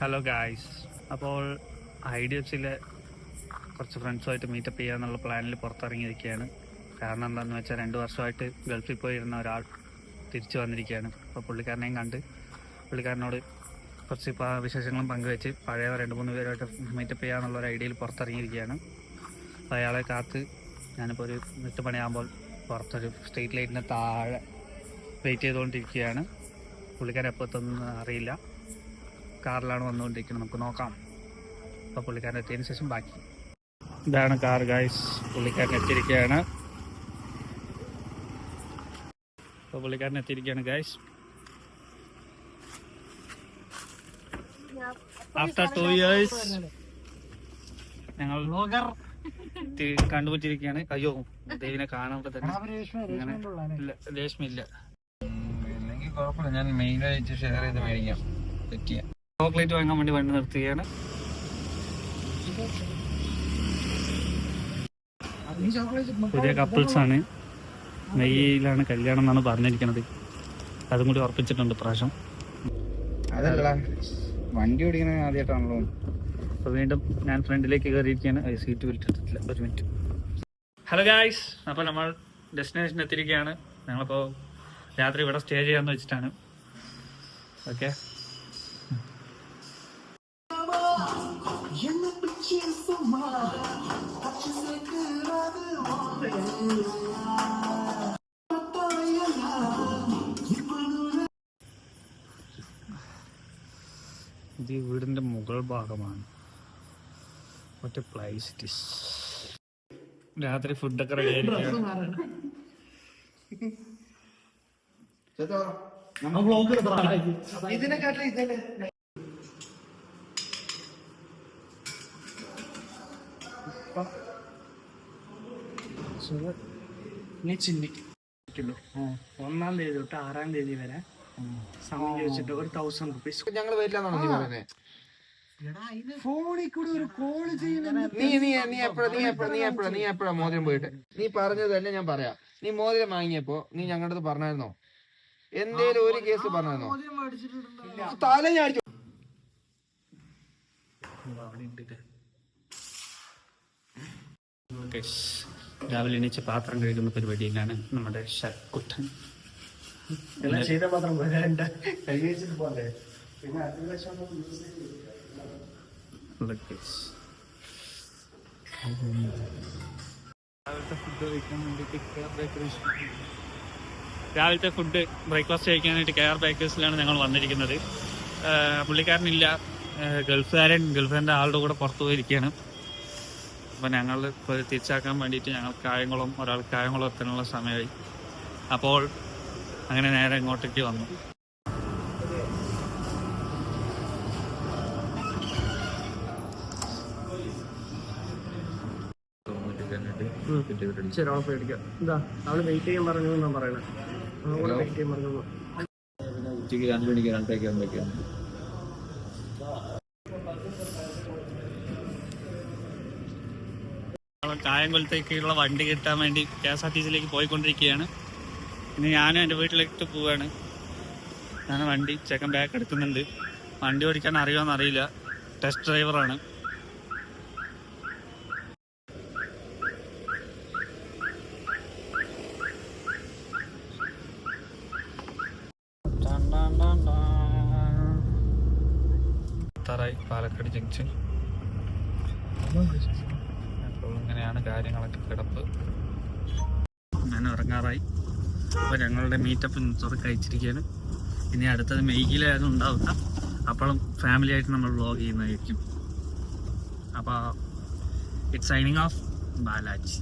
Hello guys അപ്പോൾ I D F സിയിലെ കുറച്ച് ഫ്രണ്ട്സുമായിട്ട് മീറ്റപ്പ് ചെയ്യാന്നുള്ള പ്ലാനിൽ പുറത്തിറങ്ങിയിരിക്കുകയാണ്. കാരണം എന്താണെന്ന് വെച്ചാൽ രണ്ട് വർഷമായിട്ട് ഗൾഫിൽ പോയിരുന്ന ഒരാൾ തിരിച്ചു വന്നിരിക്കുകയാണ്. അപ്പോൾ പുള്ളിക്കാരനെയും കണ്ട് പുള്ളിക്കാരനോട് കുറച്ച് വിശേഷങ്ങളും പങ്കുവെച്ച് പഴയ രണ്ട് മൂന്ന് പേരുമായിട്ട് മീറ്റപ്പ് ചെയ്യാന്നുള്ള ഒരു ഐഡിയയിൽ പുറത്തിറങ്ങിയിരിക്കുകയാണ്. അപ്പോൾ അയാളെ കാത്ത് ഞാനിപ്പോൾ ഒരു എട്ട് മണിയാകുമ്പോൾ പുറത്തൊരു സ്ട്രീറ്റ് ലൈറ്റിന് താഴെ വെയിറ്റ് ചെയ്തുകൊണ്ടിരിക്കുകയാണ്. പുള്ളിക്കാരെ എപ്പോഴത്തൊന്നും അറിയില്ല. കാറിലാണ് വന്നുകൊണ്ടിരിക്കുന്നത്. നമുക്ക് നോക്കാം. അപ്പോൾ പുള്ളിക്കാരൻ എത്തിയതിന് ശേഷം ബാക്കി. ഇതാണ് കാർ ഗായ്സ് പുള്ളിക്കാരൻ എത്തിയിരിക്കുകയാണ്. അപ്പോൾ പുള്ളിക്കാരൻ എത്തിയിരിക്കുകയാണ് ഗായ്സ് ആഫ്റ്റർ ടു ഇയേഴ്സ് ഞങ്ങൾ കണ്ടുപിടിച്ചിരിക്കുകയാണ്. അയ്യോ ദേവിനെ കാണുമ്പോൾ തന്നെ. കുഴപ്പമില്ല. ഞാൻ മെയിൻ ആയിട്ട് ഷെയർ ചെയ്ത് മേടിക്കാം. പറ്റിയ ചോക്ലേറ്റ് വാങ്ങാൻ വേണ്ടി വണ്ടി നിർത്തുകയാണ്. പുതിയ കപ്പിൾസ് ആണ് മെയ്യിലാണ് കല്യാണം എന്നാണ് പറഞ്ഞിരിക്കുന്നത് അതും കൂടി ഉറപ്പിച്ചിട്ടുണ്ട് പ്രാവശ്യം അതല്ല വണ്ടി ഓടിക്കണ ആദ്യമായിട്ടാണല്ലോ. അപ്പോൾ വീണ്ടും ഞാൻ ഫ്രണ്ടിലേക്ക് കയറിയിരിക്കുകയാണ്. സീറ്റ് വിളിച്ചിട്ടില്ല ഒരു മിനിറ്റ്. ഹലോ ഗായ്സ് അപ്പോൾ നമ്മൾ ഡെസ്റ്റിനേഷൻ എത്തിയിരിക്കുകയാണ്. ഞങ്ങളിപ്പോൾ രാത്രി ഇവിടെ സ്റ്റേ ചെയ്യാമെന്ന് വെച്ചിട്ടാണ്. ഓക്കെ ഇത് ഈ വീടിന്റെ മുകൾ ഭാഗമാണ്. മറ്റേ പ്ലേസ് ഇറ്റ് ഇസ് രാത്രി ഫുഡൊക്കെ റെഡി ആയിരിക്കുകയാണ് ഇനി ചിന്തിക്കുന്നു ഒന്നാം തീയതി തൊട്ട് ആറാം തീയതി വരെ സമയം ചോദിച്ചിട്ട് ഒരു തൗസൻഡ് റുപ്പീസ് ഞങ്ങൾ വരില്ല ഫോണിൽ കൂടെ ഒരു കോൾ നീ നീ നീ എപ്പോഴാ നീ എപ്പോഴാ നീ എപ്പോഴാ നീ എപ്പോഴാ മോതിരം പോയിട്ട്? നീ പറഞ്ഞതല്ലേ ഞാൻ പറയാം. നീ മോതിരം വാങ്ങിയപ്പോ നീ ഞങ്ങളുടെ അടുത്ത് പറഞ്ഞായിരുന്നോ? എന്തേലും ഒരു കേസ് പറഞ്ഞായിരുന്നോ? തല ഞാൻ രാവിലെ എണീച്ച് പാത്രം കഴുകുന്ന പരിപാടിയിലാണ് നമ്മുടെ ഷർക്കുട്ടൻ എല്ലാം ചെയ്ത മാത്രം വരാണ്ട കൈ പോലെ പിന്നെ. രാവിലത്തെ ഫുഡ് കഴിക്കാൻ വേണ്ടിയിട്ട് രാവിലത്തെ ഫുഡ് ബ്രേക്ക്ഫാസ്റ്റ് കഴിക്കാനായിട്ട് കെയർ ബേക്കേഴ്സിലാണ് ഞങ്ങൾ വന്നിരിക്കുന്നത്. പുള്ളിക്കാരനില്ല. ഗൾഫുകാരൻ ഗൾഫുകാരന്റെ ആളുടെ കൂടെ പുറത്തു പോയിരിക്കുകയാണ്. അപ്പോൾ ഞങ്ങൾ ഇപ്പോൾ തിരിച്ചാക്കാൻ വേണ്ടിയിട്ട് ഞങ്ങൾ കായംകുളം ഒരാൾ കായംകുളം എത്താനുള്ള സമയമായി. അപ്പോൾ അങ്ങനെ നേരെ ഇങ്ങോട്ടേക്ക് വന്നു. ചെയ്യാൻ പറഞ്ഞു അവളെ ചെയ്യാൻ പറഞ്ഞു ഉച്ചയ്ക്ക് രണ്ട് മണിക്ക് രണ്ടരയ്ക്ക് ആകുമ്പോഴേക്കാണ് കായംകുളത്തേക്കുള്ള വണ്ടി കിട്ടാൻ വേണ്ടി കെ എസ് ആർ ടി സിയിലേക്ക് പോയിക്കൊണ്ടിരിക്കുകയാണ്. ഇനി ഞാനും എന്റെ വീട്ടിലേക്ക് പോവുകയാണ്. ഞാൻ വണ്ടി ചെക്കൻ ബാക്ക് എടുക്കുന്നുണ്ട്. വണ്ടി ഓടിക്കാൻ അറിയുമോ അറിയില്ല. ടെസ്റ്റ് ഡ്രൈവറാണ് പാലക്കാട് ജംഗ്ഷൻ. അപ്പോൾ ഇങ്ങനെയാണ് കാര്യങ്ങളൊക്കെ കിടപ്പ്. അങ്ങനെ ഇറങ്ങാറായി അപ്പോൾ ഞങ്ങളുടെ മീറ്റപ്പ് ഇന്നത്തോടെ കഴിച്ചിരിക്കുകയാണ്. ഇനി അടുത്തത് മെയ്ക്കിലായതും ഉണ്ടാവുക അപ്പോഴും ഫാമിലി ആയിട്ട് നമ്മൾ വ്ളോഗ് ചെയ്യുന്നതായിരിക്കും. അപ്പോൾ ഇറ്റ് സൈനിങ് ഓഫ് ബാലാജി.